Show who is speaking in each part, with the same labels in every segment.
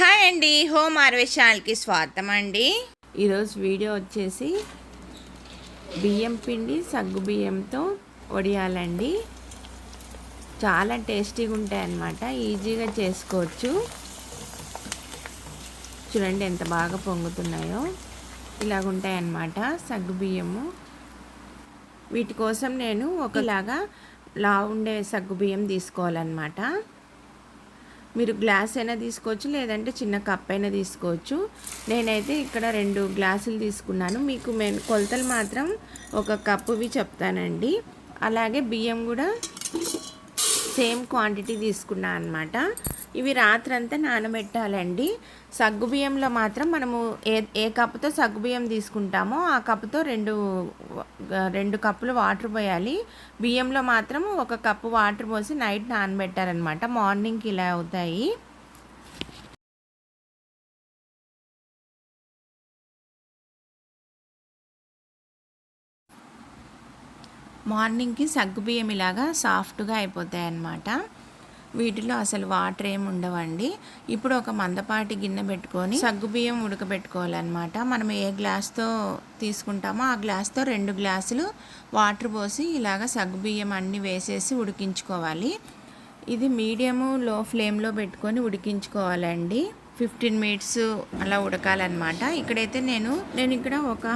Speaker 1: Hi అండి home హార్వెస్టాల్కి స్వాగతం అండి.
Speaker 2: ఈరోజు వీడియో వచ్చేసి బియ్యం పిండి సగ్గు బియ్యంతో వడియాలండి. చాలా టేస్టీగా ఉంటాయి అన్నమాట ఈజీగా చేసుకోవచ్చు. చూడండి ఎంత బాగా పొంగుతున్నాయో. ఇలాగుంటాయన్నమాట సగ్గు బియ్యము. వీటి కోసం నేను ఒకలాగా లా ఉండే సగ్గు బియ్యం తీసుకోవాలన్నమాట. మీరు గ్లాస్ అయినా తీసుకోవచ్చు లేదంటే చిన్న కప్ అయినా తీసుకోవచ్చు. నేనైతే ఇక్కడ రెండు గ్లాసులు తీసుకున్నాను. మీకు మెన్ కొలతలు మాత్రం ఒక కప్పువి చెప్తానండి. అలాగే బియ్యం కూడా సేమ్ క్వాంటిటీ తీసుకున్నాను అనమాట ఇవి రాత్రంతా నానబెట్టాలండి. సగ్గుబియ్యంలో మాత్రం మనము ఏ ఏ కప్పుతో సగ్గుబియ్యం తీసుకుంటామో ఆ కప్పుతో రెండు రెండు కప్పులు వాటర్ పోయాలి. బియ్యంలో మాత్రం ఒక కప్పు వాటర్ పోసి నైట్ నానబెట్టారనమాట. మార్నింగ్కి ఇలా అవుతాయి. మార్నింగ్కి సగ్గుబియ్యం ఇలాగా సాఫ్ట్గా అయిపోతాయి అన్నమాట వీటిలో అసలు వాటర్ ఏమి ఉండవండి. ఇప్పుడు ఒక మందపాటి గిన్నె పెట్టుకొని సగ్గుబియ్యం ఉడకబెట్టుకోవాలన్నమాట. మనం ఏ గ్లాస్తో తీసుకుంటామో ఆ గ్లాస్తో రెండు గ్లాసులు వాటర్ పోసి ఇలాగ సగ్గుబియ్యం అన్నీ వేసేసి ఉడికించుకోవాలి. ఇది మీడియము లో ఫ్లేమ్లో పెట్టుకొని ఉడికించుకోవాలండి. ఫిఫ్టీన్ మినిట్స్ అలా ఉడకాలన్నమాట. ఇక్కడైతే నేను నేను ఇక్కడ ఒక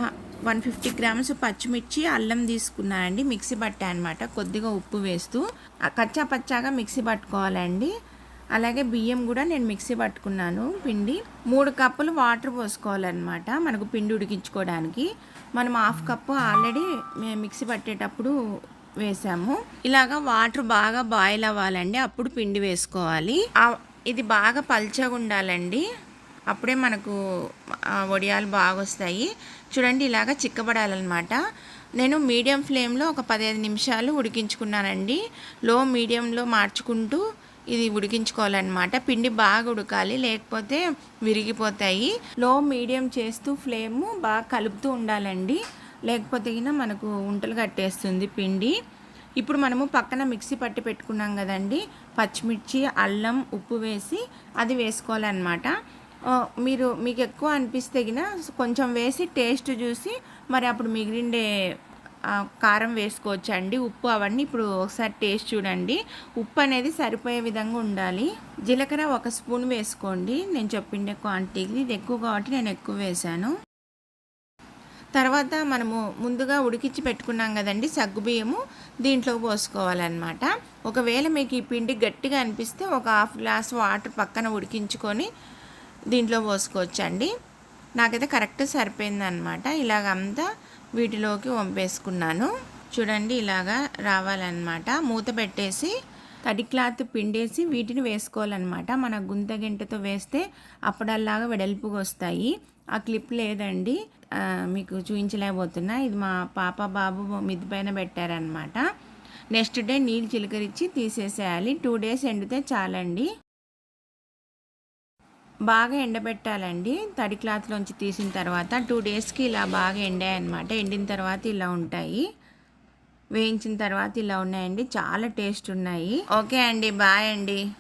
Speaker 2: వన్ ఫిఫ్టీ గ్రామ్స్ పచ్చిమిర్చి అల్లం తీసుకున్నానండి. మిక్సీ పట్టా అనమాట కొద్దిగా ఉప్పు వేస్తూ కచ్చా పచ్చాగా మిక్సీ పట్టుకోవాలండి. అలాగే బియ్యం కూడా నేను మిక్సీ పట్టుకున్నాను. పిండి మూడు కప్పులు వాటర్ పోసుకోవాలన్నమాట మనకు పిండి ఉడికించుకోవడానికి. మనం హాఫ్ కప్పు ఆల్రెడీ మిక్సీ పట్టేటప్పుడు వేసాము. ఇలాగా వాటర్ బాగా బాయిల్ అవ్వాలండి. అప్పుడు పిండి వేసుకోవాలి. ఇది బాగా పల్చగా ఉండాలండి. అప్పుడే మనకు వడియాలు బాగా వస్తాయి చూడండి ఇలాగ చిక్కబడాలన్నమాట. నేను మీడియం ఫ్లేమ్లో ఒక పదిహేను నిమిషాలు ఉడికించుకున్నానండి. లో మీడియంలో మార్చుకుంటూ ఇది ఉడికించుకోవాలన్నమాట. పిండి బాగా ఉడకాలి లేకపోతే విరిగిపోతాయి. లో మీడియం చేస్తూ ఫ్లేమ్ బాగా కలుపుతూ ఉండాలండి. లేకపోతే మనకు ఉంటలు కట్టేస్తుంది పిండి. ఇప్పుడు మనము పక్కన మిక్సీ పట్టి పెట్టుకున్నాం కదండి. పచ్చిమిర్చి అల్లం ఉప్పు వేసి అది వేసుకోవాలన్నమాట. మీరు మీకు ఎక్కువ అనిపిస్తే కొంచెం వేసి టేస్ట్ చూసి మరి అప్పుడు మిగిలిండే కారం వేసుకోవచ్చు అండి ఉప్పు అవన్నీ ఇప్పుడు ఒకసారి టేస్ట్ చూడండి. ఉప్పు అనేది సరిపోయే విధంగా ఉండాలి. జీలకర్ర ఒక స్పూన్ వేసుకోండి. నేను చెప్పిండే క్వాంటిటీకి ఇది ఎక్కువ కాబట్టి నేను ఎక్కువ వేశాను. తర్వాత మనము ముందుగా ఉడికించి పెట్టుకున్నాం కదండి సగ్గుబియ్యము దీంట్లో పోసుకోవాలన్నమాట. ఒకవేళ మీకు ఈ పిండి గట్టిగా అనిపిస్తే ఒక హాఫ్ గ్లాస్ వాటర్ పక్కన ఉడికించుకొని దీంట్లో పోసుకోవచ్చండి. నాకైతే కరెక్ట్ సరిపోయిందనమాట ఇలాగంతా వీటిలోకి వంపేసుకున్నాను. చూడండి ఇలాగా రావాలన్నమాట. మూత పెట్టేసి తడి క్లాత్ పిండేసి వీటిని వేసుకోవాలన్నమాట. మన గుంత గంటతో వేస్తే అప్పుడల్లాగా వెడల్పుగా వస్తాయి. ఆ క్లిప్ లేదండి. మీకు చూపించలేకపోతున్నా ఇది మా పాప బాబు మిద్ది పైన పెట్టారనమాట నెక్స్ట్ డే నీళ్ళు చిలకరించి తీసేసేయాలి. టూ డేస్ ఎండితే చాలండి. బాగా ఎండబెట్టాలండి. తడి క్లాత్లోంచి తీసిన తర్వాత టూ డేస్కి ఇలా బాగా ఎండాయి అనమాట ఎండిన తర్వాత ఇలా ఉంటాయి. వేయించిన తర్వాత ఇలా ఉన్నాయండి. చాలా టేస్ట్ ఉన్నాయి. ఓకే అండి. బాయ్ అండి.